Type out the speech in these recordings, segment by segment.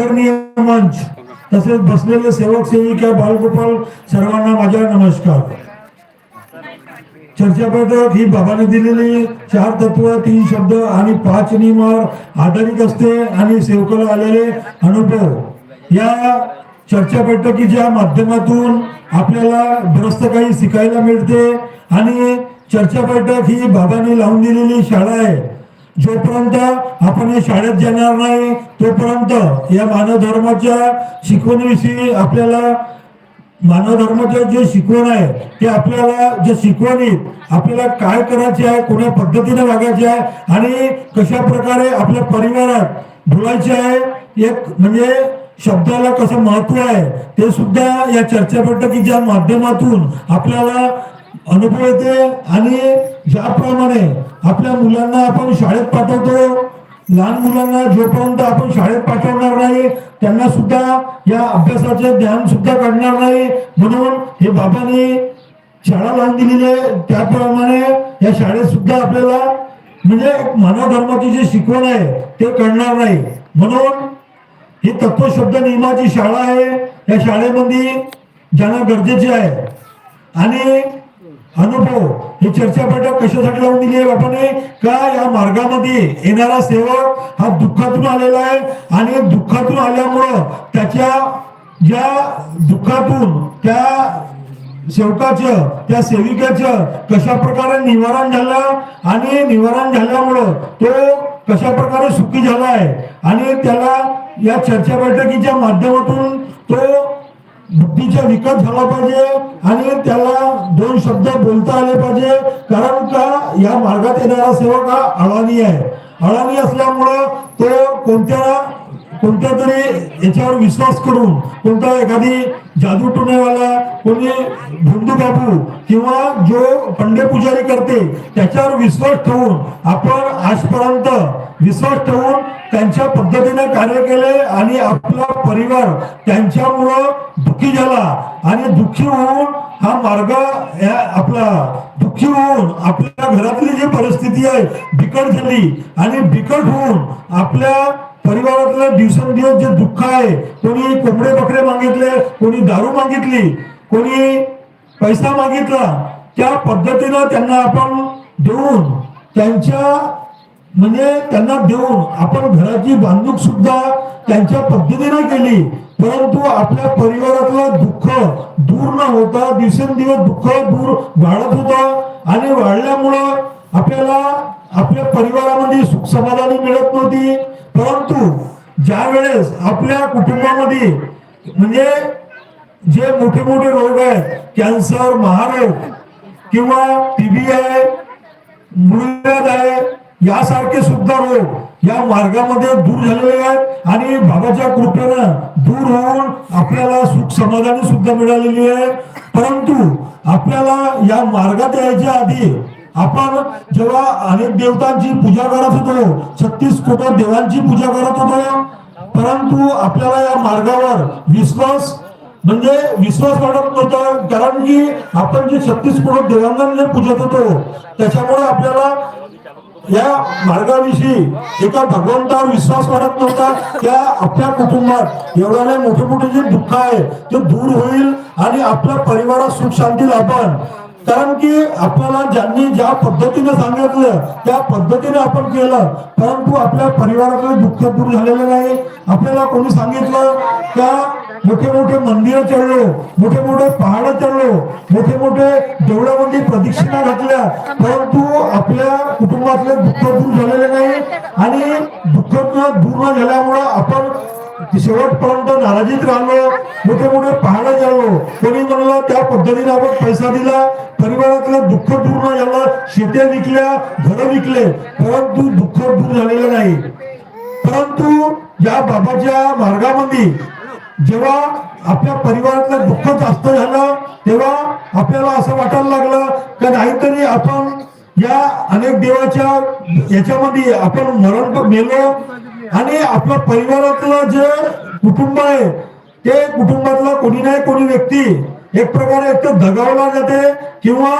आदरणीय मंच तसेच बसलेले सेवक सेविका बालगोपाल सर्वांना माझा नमस्कार. चर्चा बैठक ही बाबाने दिलेली. चार तत्व तीन शब्द आणि पाच नियमावर आधारित असते आणि सेवकाला आलेले अनुभव या चर्चा बैठकीच्या माध्यमातून आपल्याला ग्रस्त काही शिकायला मिळते आणि चर्चा बैठक ही बाबांनी लावून दिलेली शाळा आहे. जोपर्यंत आपण या शाळेत जाणार नाही तोपर्यंत या मानव धर्माच्या शिकवणीविषयी आपल्याला मानव धर्माचं जे शिकवण आहे ते आपल्याला जे शिकवणीत आपल्याला काय करायचे आहे कोणत्या पद्धतीने वागायचे आहे आणि कशा प्रकारे आपल्या परिवारात बोलायचे आहे एक म्हणजे शब्दाला कसं महत्त्व आहे ते सुद्धा या चर्चा बैठकीच्या माध्यमातून आपल्याला अनुभव येते आणि ज्याप्रमाणे आपल्या मुलांना आपण शाळेत पाठवतो. लहान मुलांना जोपर्यंत आपण शाळेत पाठवणार नाही त्यांना सुद्धा या अभ्यासाचे ज्ञान सुद्धा काढणार नाही. म्हणून हे बाबांनी शाळा लावून दिलेली आहे. त्याप्रमाणे या शाळेत सुद्धा आपल्याला म्हणजे मानव धर्माची जी शिकवण आहे ते कळणार नाही. म्हणून ही तत्वशब्द नियमाची शाळा आहे. या शाळेमध्ये जाणं गरजेचे आहे. आणि अनुभव ही चर्चा बैठक कशासाठी लावून दिली आहे बापाने? का या मार्गामध्ये येणारा सेवक हा दुःखातून आलेला आहे आणि दुःखातून आल्यामुळं त्याच्या ज्या दुःखातून त्या सेवकाचं त्या सेविकाचं कशा प्रकारे निवारण झालं आणि निवारण झाल्यामुळं तो कशा प्रकारे सुखी झाला आहे? आणि त्याला या चर्चा बैठकीच्या माध्यमातून तो बुद्धीचा विकास झाला पाहिजे आणि त्याला दोन शब्द बोलता आले पाहिजे. कारण का? या मार्गात येणारा सेवक हा अळानी आहे. अळानी असल्यामुळं तो कोणत्या कोणत्या तरी याच्यावर विश्वास करून कोणता एखादी जादू टोनेवाला कोणी भोंदू बापू किंवा जो पंडे पुजारी करते त्याच्यावर विश्वास ठेवून आपण आजपर्यंत विश्वास ठेवून त्यांच्या पद्धतीने कार्य केले आणि आपला परिवार त्यांच्यामुळं दुःखी झाला. आणि दुःखी होऊन हा मार्ग आपला दुःखी होऊन आपल्या घरातली जी परिस्थिती आहे बिकट झाली. आणि बिकट होऊन आपल्या परिवारातलं दिवसेंदिवस जे दुःख आहे कोणी कोंबडे बकरे मागितले कोणी दारू मागितली कोणी पैसा मागितला त्या पद्धतीनं त्यांना आपण देऊन त्यांच्या म्हणजे त्यांना देऊन आपण घराची बांधूक सुद्धा त्यांच्या पद्धतीने केली. परंतु आपल्या परिवारातलं दुःख दूर न होता दिवसेंदिवस दुःख दूर वाढत होता. आणि वाढल्यामुळं आपल्याला आपल्या परिवारामध्ये सुख समाधानी मिळत नव्हती. परंतु ज्या वेळेस आपल्या कुटुंबामध्ये म्हणजे जे मोठे मोठे रोग आहेत कॅन्सर महारोग किंवा टीबी आहे मुळव्याध आहे यासारखे सुद्धा रोग या मार्गामध्ये दूर झालेले आहेत आणि बाबाच्या कृपेनं दूर होऊन आपल्याला सुख समाधानी सुद्धा मिळालेली आहे. परंतु आपल्याला या मार्गात यायच्या आधी आपण जेव्हा अनेक देवतांची पूजा करत होतो छत्तीस कोटी देवांची पूजा करत होतो परंतु आपल्याला या मार्गावर विश्वास म्हणजे विश्वास वाटत नव्हता कारण की आपण जे छत्तीस कोटी देवांना पूजत होतो त्याच्यामुळे आपल्याला या मार्गाविषयी एका भगवंतावर विश्वास वाटत नव्हता. त्या आपल्या कुटुंबात एवढ्याने मोठे मोठे जे दुःख आहे ते दूर होईल आणि आपल्या परिवारात सुख शांती लाभल कारण की आपल्याला ज्यांनी ज्या पद्धतीने सांगितलं त्या पद्धतीने आपण केलं. परंतु आपल्या परिवाराकडे दुःख दूर झालेलं नाही. आपल्याला कोणी सांगितलं त्या मोठे मोठे मंदिरं चढलो मोठे मोठे पहाड चढलो मोठे मोठे देवळामध्ये प्रदक्षिणा घातल्या. परंतु आपल्या कुटुंबातले दुःख दूर झालेले नाही आणि दुःख दूर न झाल्यामुळं आपण शेवटपर्यंत नाराजीत राहिलो मोठे मोठे पाहणं झालो कोणी म्हणलं त्या पद्धतीने आपण पैसा दिला परिवारातलं दुःख दूर न झालं शेत्या विकल्या घर विकले परंतु दुःख दूर झालेलं नाही. परंतु या बाबाच्या मार्गामध्ये जेव्हा आपल्या परिवारातलं दुःख जास्त झालं तेव्हा आपल्याला असं वाटायला लागलं का नाहीतरी आपण या अनेक देवाच्या याच्यामध्ये आपण मरण मेलो आणि आपल्या परिवारातलं जे कुटुंब आहे ते कुटुंबातला कोणी नाही कोणी व्यक्ती एक प्रकारे एक तर दगावला जाते किंवा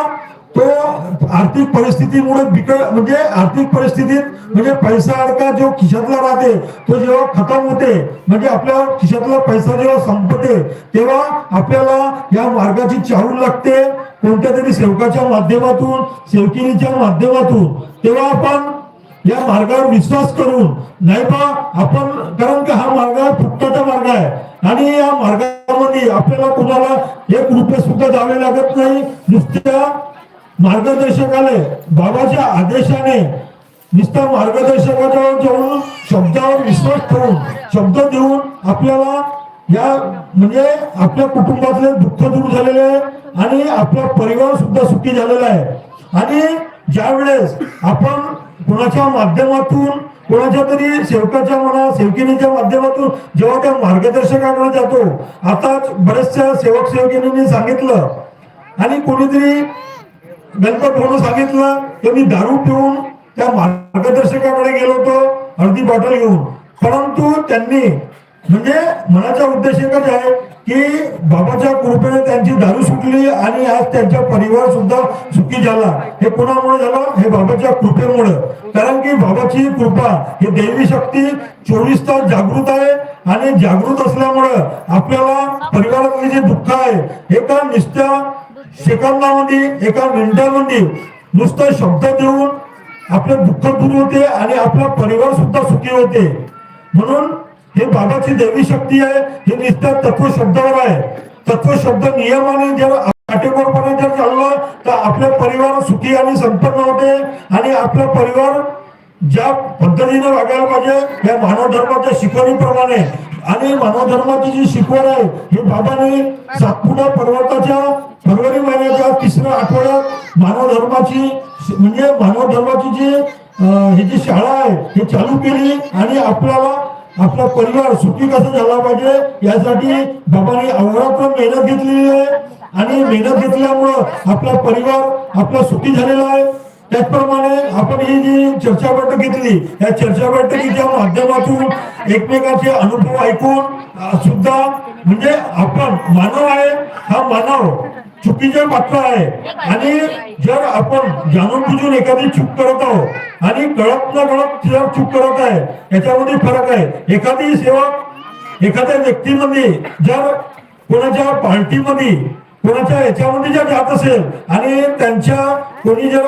तो आर्थिक परिस्थितीमुळे बिकट म्हणजे आर्थिक परिस्थितीत म्हणजे पैसा अडका जो खिशातला राहते तो जेव्हा खतम होते म्हणजे आपल्या खिशातला पैसा जेव्हा संपते तेव्हा आपल्याला या मार्गाची चाहूल लागते कोणत्या तरी सेवकाच्या माध्यमातून सेवकिनीच्या माध्यमातून. तेव्हा आपण या मार्गावर विश्वास करून नाही बा आपण कारण का हा मार्ग फुकटाचा मार्ग आहे. आणि या मार्गामध्ये आपल्याला कुणाला एक रुपये सुद्धा द्यावे लागत नाही. नुसत्या मार्गदर्शकाले बाबाच्या आदेशाने नुसत्या मार्गदर्शकाच्या जाऊन शब्दावर विश्वास ठेवून शब्द देऊन आपल्याला या म्हणजे आपल्या कुटुंबातले दुःख दूर झालेले आहे आणि आपला परिवार सुद्धा सुखी झालेला आहे. आणि ज्या वेळेस आपण कोणाच्या माध्यमातून कोणाच्या तरी सेवकाच्या म्हणा सेवकिनीच्या माध्यमातून जेव्हा त्या मार्गदर्शकाकडे जातो आताच बऱ्याचशा सेवक सेवकिनींनी सांगितलं. आणि कोणीतरी गणपत म्हणून सांगितलं की मी दारू पिऊन त्या मार्गदर्शकाकडे गेलो होतो अर्धी बॉटल घेऊन. परंतु त्यांनी म्हणजे मनाचा उद्देश एकच आहे की बाबाच्या कृपेने त्यांची दारू सुटली आणि आज त्यांचा परिवार सुद्धा सुखी झाला. हे कोणामुळे झालं? हे बाबाच्या कृपेमुळे. कारण की बाबाची कृपा ही देवी शक्ती चोवीस तास जागृत आहे आणि जागृत असल्यामुळं आपल्याला परिवारातले जे दुःख आहे एका निस्त्या सेकंदामध्ये एका मिनिटामध्ये नुसतं शब्द देऊन आपले दुःख दूर होते आणि आपला परिवार सुद्धा सुखी होते. म्हणून हे बाबाची देवी शक्ती आहे. हे नुसत्या तत्व शब्दावर आहे. तत्व शब्द नियमाने जर काटेकोरपणे जर चाललं तर आपले परिवार सुखी आणि संपन्न होते. आणि आपला परिवार ज्या पद्धतीने वागायला पाहिजे या मानव धर्माच्या शिकवणीप्रमाणे. आणि मानव धर्माची जी शिकवण आहे हे बाबाने सातपुडा पर्वताच्या फरवरी महिन्याच्या तिसऱ्या आठवड्यात मानव धर्माची म्हणजे मानव धर्माची जी ही जी शाळा आहे ही चालू केली. आणि आपल्याला आपला परिवार सुखी कसा झाला पाहिजे यासाठी बाबांनी अवरात्र मेहनत घेतलेली आहे. आणि मेहनत घेतल्यामुळं आपला परिवार आपला सुखी झालेला आहे. त्याचप्रमाणे आपण ही जी चर्चा बैठक घेतली या चर्चा बैठकीच्या माध्यमातून एकमेकांचे अनुभव ऐकून सुद्धा म्हणजे आपण मानव आहे. हा मानव चुकीचे पात्र आहे. आणि जर आपण जाणून बुजून एखादी चूक करत आहोत आणि कळत न कळत जर चूक करत आहे याच्यामध्ये फरक आहे. एखादी सेवक एखाद्या व्यक्तीमध्ये जर कोणाच्या पार्टीमध्ये कोणाच्या याच्यामध्ये जर जात असेल आणि त्यांच्या कोणी जर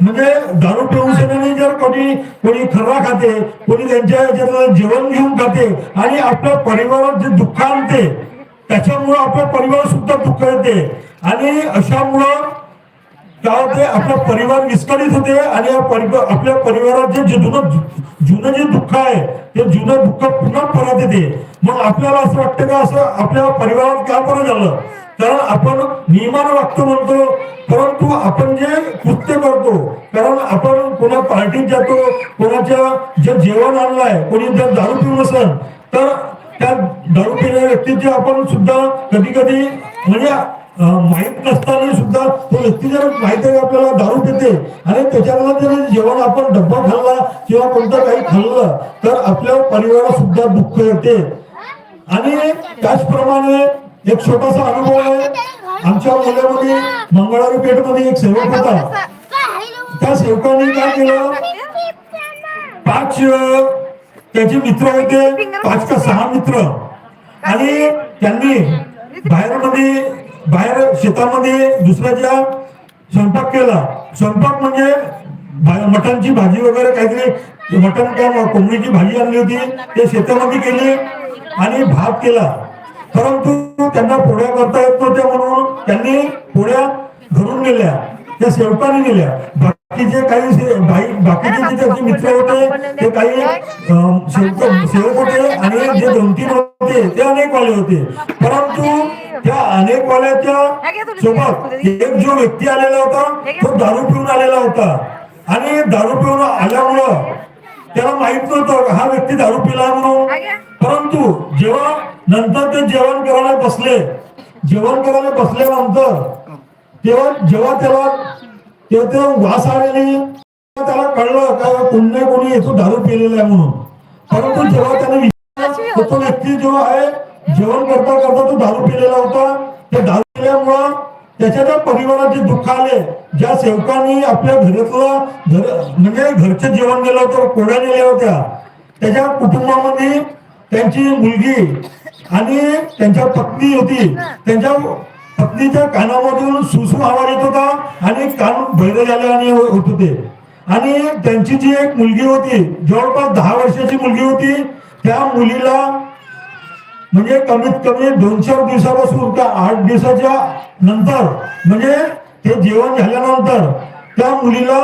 म्हणजे दारू पिऊन सेनेने जर कोणी कोणी खर्रा खाते कोणी त्यांच्या याच्यात जेवण घेऊन खाते आणि आपल्या परिवारात जे दुःख आणते त्याच्यामुळे आपल्या परिवार सुद्धा दुःख येते आणि अशामुळं काय होते आपला परिवार विस्कळीत होते आणि आपल्या परिवारात जे जुनं जुनं जे दुःख आहे ते जुनं दुःख पुन्हा परत येते. मग आपल्याला असं वाटतं का असं आपल्या परिवारात का बरं झालं? कारण आपण नियमानं वागतो म्हणतो परंतु आपण जे कृत्य करतो कारण आपण कोणा पार्टीत जातो कोणाच्या जे जेवण आणलंय कोणी जर दारू पिऊन असेल तर त्या दारू पिणाऱ्या व्यक्तीचे आपण सुद्धा कधी कधी म्हणजे माहीत नसताना सुद्धा तो व्यक्ती जर माहीत आहे आपल्याला दारू पिते आणि त्याच्यामुळे जर जेवण आपण डब्बा खाल्ला किंवा कोणतं काही खाल्लं तर आपल्या परिवारात सुद्धा दुःख येते. आणि त्याचप्रमाणे एक छोटासा अनुभव आहे. आमच्या मुलामध्ये मंगळवारी पेठमध्ये एक सेवक होता. त्या सेवकाने काय केलं? पाच त्याचे मित्र होते. पाच का सहा मित्र. आणि त्यांनी बाहेरमध्ये शेतामध्ये दुसऱ्याच्या स्वयंपाक केला स्वयंपाक म्हणजे मटणची भाजी वगैरे काहीतरी मटण काय कोंबडीची भाजी आणली होती ते शेतामध्ये केली आणि भात केला. परंतु त्यांना पोळ्या करता येत नव्हत्या म्हणून त्यांनी पोळ्या घरून नेल्या त्या सेवकाने नेल्या. बाकीचे काही बाकीचे जे त्याचे मित्र होते ते काही सेवक होते आणि जे दोन तीन होते ते अनेक वाले होते. परंतु त्या अनेक वाल्याच्या सोबत एक जो व्यक्ती आलेला होता तो दारू पिऊन आलेला होता. आणि दारू पिऊन आल्यामुळं त्याला माहीत नव्हतं का हा व्यक्ती दारू पिला म्हणून. परंतु जेव्हा नंतर ते जेवण करायला बसले जेवण करायला बसल्यानंतर तेव्हा जेव्हा त्याला तेव्हा तेव्हा वास आलेली त्याला कळलं का कोणी कोणी येतो दारू पिलेला आहे म्हणून. परंतु जेव्हा त्याने तो व्यक्ती जो आहे जेवण करता करता तो दारू पिलेला होता. त्या दारू पिल्यामुळं त्याच्या त्या परिवाराचे दुःख आले. ज्या सेवकांनी आपल्या घरातलं घर म्हणजे घरचं जेवण गेलं होतं कोड्या नेल्या होत्या. त्याच्या कुटुंबामध्ये त्यांची मुलगी आणि त्यांच्या पत्नी होती. त्यांच्या पत्नीच्या कानामधून सुसू आवाज येत होता आणि कान भैर झाले आणि होत होते. आणि त्यांची जी एक मुलगी होती जवळपास दहा वर्षाची मुलगी होती त्या मुलीला म्हणजे कमीत कमी दोन चार दिवसापासून त्या आठ दिवसाच्या नंतर म्हणजे ते जेवण झाल्यानंतर त्या मुलीला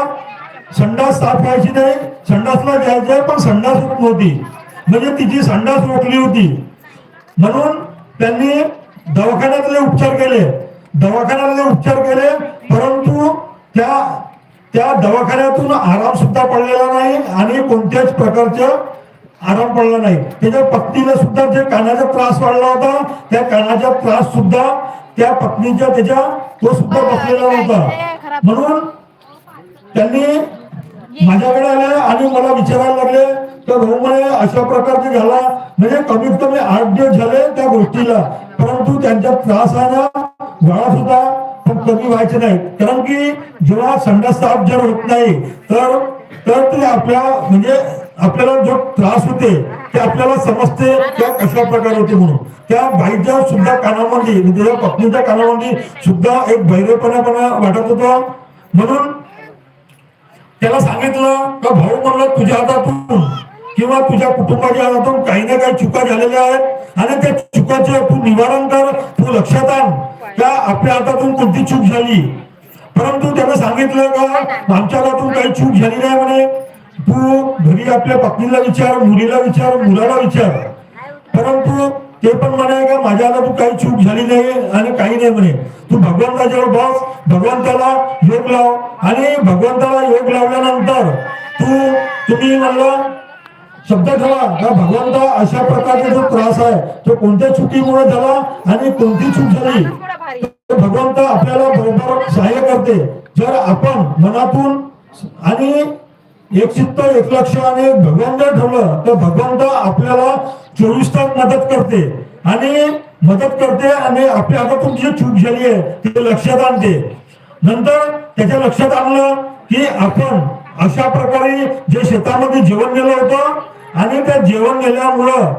संडास साफ व्हायची नाही संडासला जायचंय पण संडास होत नव्हती. म्हणजे तिची संडास रोखली होती. म्हणून त्यांनी दवाखान्यातले उपचार केले. दवाखान्यातले उपचार केले परंतु त्या त्या दवाखान्यातून आराम सुद्धा पडलेला नाही आणि कोणत्याच प्रकारचं आराम पडला नाही. त्याच्या पत्नीला सुद्धा जे कानाचा त्रास वाढला होता. त्या कानाचा त्रास सुद्धा त्या पत्नीच्या त्याच्या तो सुद्धा बसलेला नव्हता. म्हणून त्यांनी माझ्याकडे आले आणि मला विचारायला लागले तर म्हणे अशा प्रकारचे झाला. म्हणजे कमीत कमी आठ दिवस झाले त्या गोष्टीला. परंतु त्यांचा त्रास आहे ना वाढत होता. पण कमी व्हायचे नाही. कारण की जेव्हा संडास साफ जर होत नाही तर तर ते आपल्या म्हणजे आपल्याला जो त्रास होते ते आपल्याला समजते त्या कशा प्रकारे होते म्हणून. त्या बाईच्या सुद्धा कानामध्ये म्हणजे त्या पत्नीच्या कानामध्ये सुद्धा एक भैरवपणापणा वाटत होता. म्हणून त्याला सांगितलं का भाऊ म्हणलं तुझ्या हातातून किंवा तुझ्या कुटुंबाच्या हातातून काही ना काही चुका झालेल्या आहेत आणि त्या चुकाचे तू निवारण कर तू लक्षात आण का आपल्या हातातून कोणती चूक झाली? परंतु त्यानं सांगितलं का आमच्या हातातून काही चूक झाली नाही म्हणे. तू घरी आपल्या पत्नीला विचार मुलीला विचार मुलाला विचार. परंतु ते पण म्हणे का माझ्या हातातून काही चूक झाली नाही आणि काही नाही म्हणे. तू भगवंताजवळ बस भगवंताला योग लाव आणि भगवंताला योग लावल्यानंतर तू तुम्ही म्हणलं शब्द ठेवा का भगवंत अशा प्रकारचा जो त्रास आहे तो कोणत्या चुकीमुळे झाला आणि कोणती चूक झाली? भगवंत आपल्याला बरोबर सहाय्य करते. जर आपण मनातून आणि एक चित्त एक लक्ष आणि भगवंत ठेवलं तर भगवंत आपल्याला चोवीस तास मदत करते. आणि मदत करते आणि आपल्या हातातून जी चूक झाली आहे ते लक्षात आणते. नंतर त्याच्या लक्षात आणलं की आपण अशा प्रकारे जे शेतामध्ये जेवण गेलं होतं आणि त्या जेवण गेल्यामुळं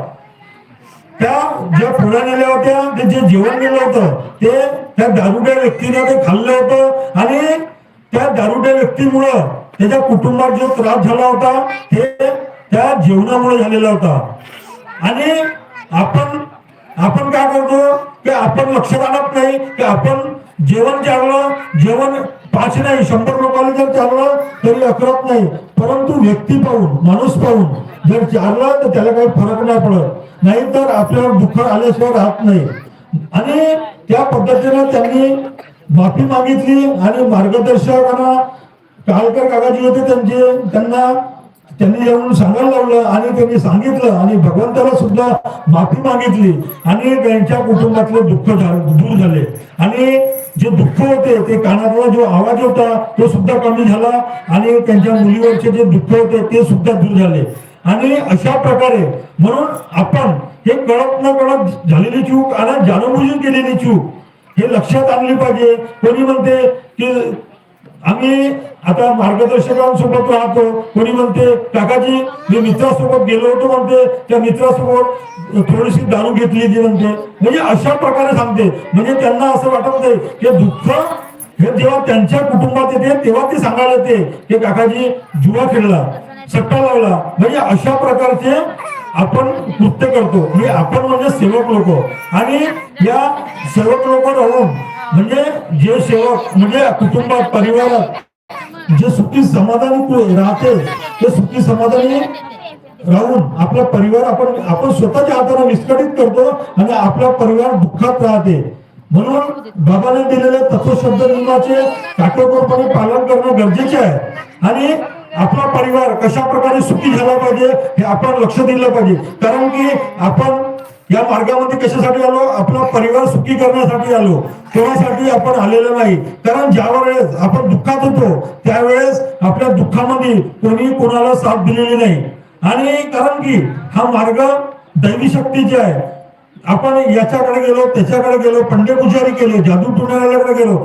त्या ज्या फुला नेल्या होत्या ते जे जेवण गेलं होतं ते त्या दारुड्या व्यक्तीने ते खाल्लं होतं. आणि त्या दारुड्या व्यक्तीमुळं त्याच्या कुटुंबात जो त्रास झाला होता हे त्या जेवणामुळे झालेला होता. आणि आपण आपण काय करतो की आपण लक्षात आणत नाही की आपण जेवण चाललं जेवण पाच नाही शंभर लोकांना जर चाललं तरी अकरत नाही. परंतु व्यक्ती पाहून माणूस पाहून जर चाललं तर त्याला काही फरक नाही पडत. नाही तर आपल्याला दुःख आल्याशिवाय राहत नाही. आणि त्या पद्धतीने त्यांनी माफी मागितली आणि मार्गदर्शकांना काळकर काकाजी होते त्यांचे त्यांना त्यांनी येऊन सांगायला लावलं आणि त्यांनी सांगितलं आणि भगवंताला सुद्धा माफी मागितली आणि त्यांच्या कुटुंबातले दुःख दूर झाले. आणि जे दुःख होते ते कानातला जो आवाज होता तो सुद्धा कमी झाला आणि त्यांच्या मुलीवरचे जे दुःख होते ते सुद्धा दूर झाले. आणि अशा प्रकारे म्हणून आपण हे कळत न कळत झालेली चूक आणि जाणूनबुजून केलेली चूक हे लक्षात आणली पाहिजे. कोणी म्हणते की आम्ही आता मार्गदर्शकांसोबत राहतो. कोणी म्हणते काकाजी मी मित्रासोबत गेलो होतो म्हणते. त्या मित्रासोबत थोडीशी दारू घेतली ती म्हणते. म्हणजे अशा प्रकारे सांगते. म्हणजे त्यांना असं वाटत नाही की दुःख हे जेव्हा त्यांच्या कुटुंबात येते तेव्हा ते सांगायला येते की काकाजी जुवा खेळला सट्टा लावला. म्हणजे अशा प्रकारचे आपण कृत्य करतो. म्हणजे आपण म्हणजे सेवक लोक. आणि या सेवक लोक राहून म्हणजे जे सेवक म्हणजे कुटुंबात परिवारात जे सुखी समाधानी तू राहते ते सुखी समाधानी राहून आपला परिवार आपण आपण स्वतःच्या हाताने विस्कळीत करतो आणि आपला परिवार दुःखात राहते. म्हणून बाबाने दिलेले तत्वशब्द नियमाचे काटेकोरपणे पालन करणं गरजेचे आहे. आणि आपला परिवार कशा प्रकारे सुखी झाला पाहिजे हे आपण लक्ष दिलं पाहिजे. कारण की आपण या मार्गामध्ये कशासाठी आलो? आपला परिवार सुखी करण्यासाठी आलो. कोणासाठी आपण आलेलो नाही? कारण ज्या वेळेस आपण दुःखात होतो त्यावेळेस आपल्या दुःखामध्ये कोणी कोणाला साथ दिलेली नाही. आणि कारण की हा मार्ग दैवी शक्तीचे आहे आपण याच्याकडे गेलो त्याच्याकडे गेलो पंडे पुजारी केलो जादू टुणाऱ्याकडे गेलो.